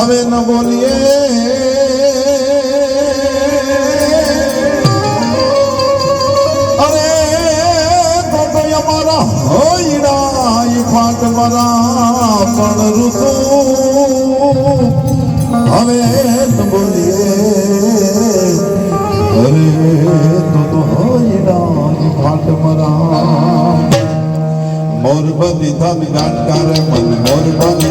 હવે ન બોલીએ અરે તો તો અમારા હોઈડા ઈ ફાટ મારા પણ ઋતુ હવે ન બોલીએ અરે તો તો હોઈડા ઈ ફાટ મારા મોર બની થન ગાટ કરે મન મોર બની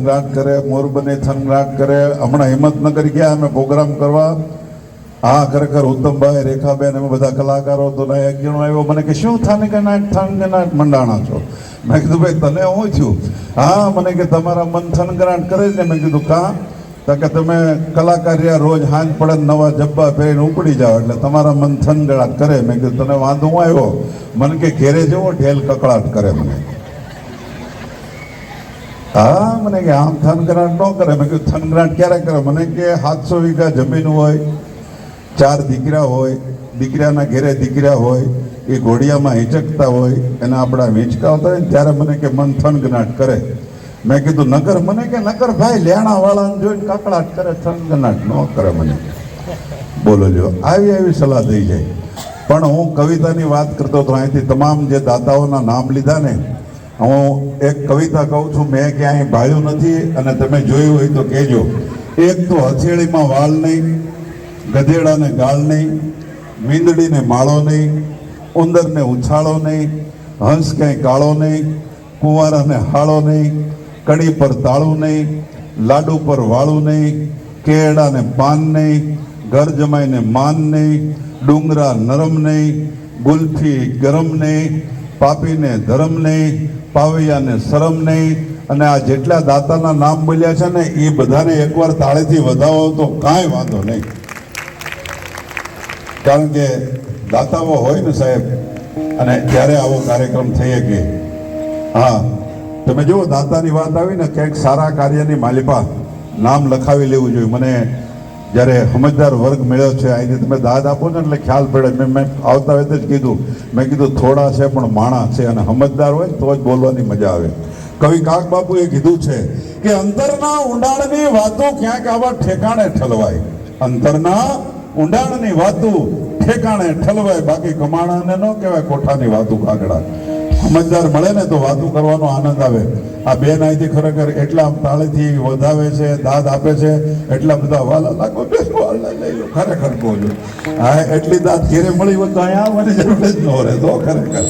થનગાટ કરે મોરબની થનરાગ કરે. હમણાં હિંમતનગર ગયા, અમે પ્રોગ્રામ કરવા. હા ખરેખર ઉત્તમભાઈ, રેખાબેન, અમે બધા કલાકારો તો એક જણો આવ્યો. મને કે, શું થાને કે નાટ, થાન કે નાટ મંડાણા છો? મેં કીધું, ભાઈ, તને હું છું. હા, મને કે, તમારા મન થનગરાટ કરે ને મેં કીધું, કાં? કે, તમે કલાકારિયા રોજ હાંજ પડે નવા જબ્બા પહેરીને ઉપડી જાઓ, એટલે તમારા મન થનગરાટ કરે. મેં કીધું, તને વાંધો આવ્યો? મને કે, ઘેરે જેવો ઢેલ કકળાટ કરે મને. હા, મને કે આમ થનગરાટ ન કરે. મેં કીધું થનગરાટ ક્યારે કરે? મને કે સાતસો વીઘા જમીન હોય, ચાર દીકરા હોય, દીકરાના ઘેરે દીકરા હોય, એ ઘોડિયામાં હિંચકતા હોય, એને આપણા હિંચકાવતા હોય ને ત્યારે મને કે મન થનગનાટ કરે. મેં કીધું, નગર, મને કે નકર ભાઈ લેણા વાળાને જોઈને કકડાટ કરે થનગનાટ ન કરે મને. બોલો જો, આવી આવી સલાહ થઈ જાય. પણ હું કવિતાની વાત કરતો હતો, અહીંથી તમામ જે દાતાઓના નામ લીધા ને હું એક કવિતા કહું છું, મેં ક્યાંય ભાળ્યું નથી અને તમે જોયું હોય તો કહેજો. એક તો હથેળીમાં વાળ નહીં ગધેડાને ગાળ નહીં મીંદડીને માળો નહીં ઉંદરને ઉછાળો નહીં, હંસ ક્યાંય કાળો નહીં કુંવારાને હાળો નહીં, કડી પર તાળું નહીં, લાડુ પર વાળું નહીં કેળાને પાન નહીં, ઘર જમાઈને માન નહીં, ડુંગરા નરમ નહીં ગુલ્ફી ગરમ નહીં પાપીને ધરમ નહીં, પાવૈયાને શરમ નહીં, અને આ જેટલા દાતાના નામ બોલ્યા છે ને એ બધાને એકવાર તાળેથી વધાવો તો કાંઈ વાંધો નહીં. કારણ કે દાતાઓ હોય ને સાહેબ, અને જ્યારે આવો કાર્યક્રમ થઈ શકે. હા, તમે જુઓ દાતાની વાત આવી ને, ક્યાંક સારા કાર્યની માલિપા નામ લખાવી લેવું જોઈએ. મને જ્યારે સમજદાર વર્ગ મળ્યો છે, અહીંથી તમે દાદ આપો ને એટલે ખ્યાલ પડે. મેં મેં આવતા વેત જ કીધું. મેં કીધું, થોડા છે પણ માણા છે અને સમજદાર હોય તો જ બોલવાની મજા આવે. કવિ કાક બાપુએ કીધું છે કે, અંતરના ઊંડાણની વાતો ક્યાંક આવા ઠેકાણે ઠલવાય. અંતરના ઊંડાણની વાતો ઠેકાણે ઠલવાય. બાકી કમાણાને ન કહેવાય, કોઠાની વાતો કાગડા. સમજદાર મળે ને તો વાતો કરવાનો આનંદ આવે. આ બેન અહીંથી ખરેખર એટલા તાળેથી વધાવે છે, દાદ આપે છે, એટલા બધા વાલા લાગો લો, ખરેખર કહું હા, એટલી દાદ ઘેરે મળી હોય તો અહીંયા આવવાની જરૂર જ ન રહે, તો ખરેખર.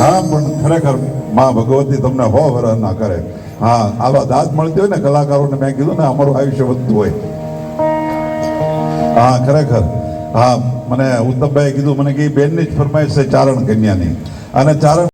હા, પણ ખરેખર મા ભગવતી તમને હો વરહ ના કરે. હા, આવા દાદ મળતી હોય ને કલાકારોને મેં કીધું ને, અમારું આયુષ્ય વધતું હોય. હા, ખરેખર. હા, મને ઉત્તમભાઈ કીધું, મને કે બેનની જ ફરમાઈશ છે ચારણ કન્યાની. અને ચારણ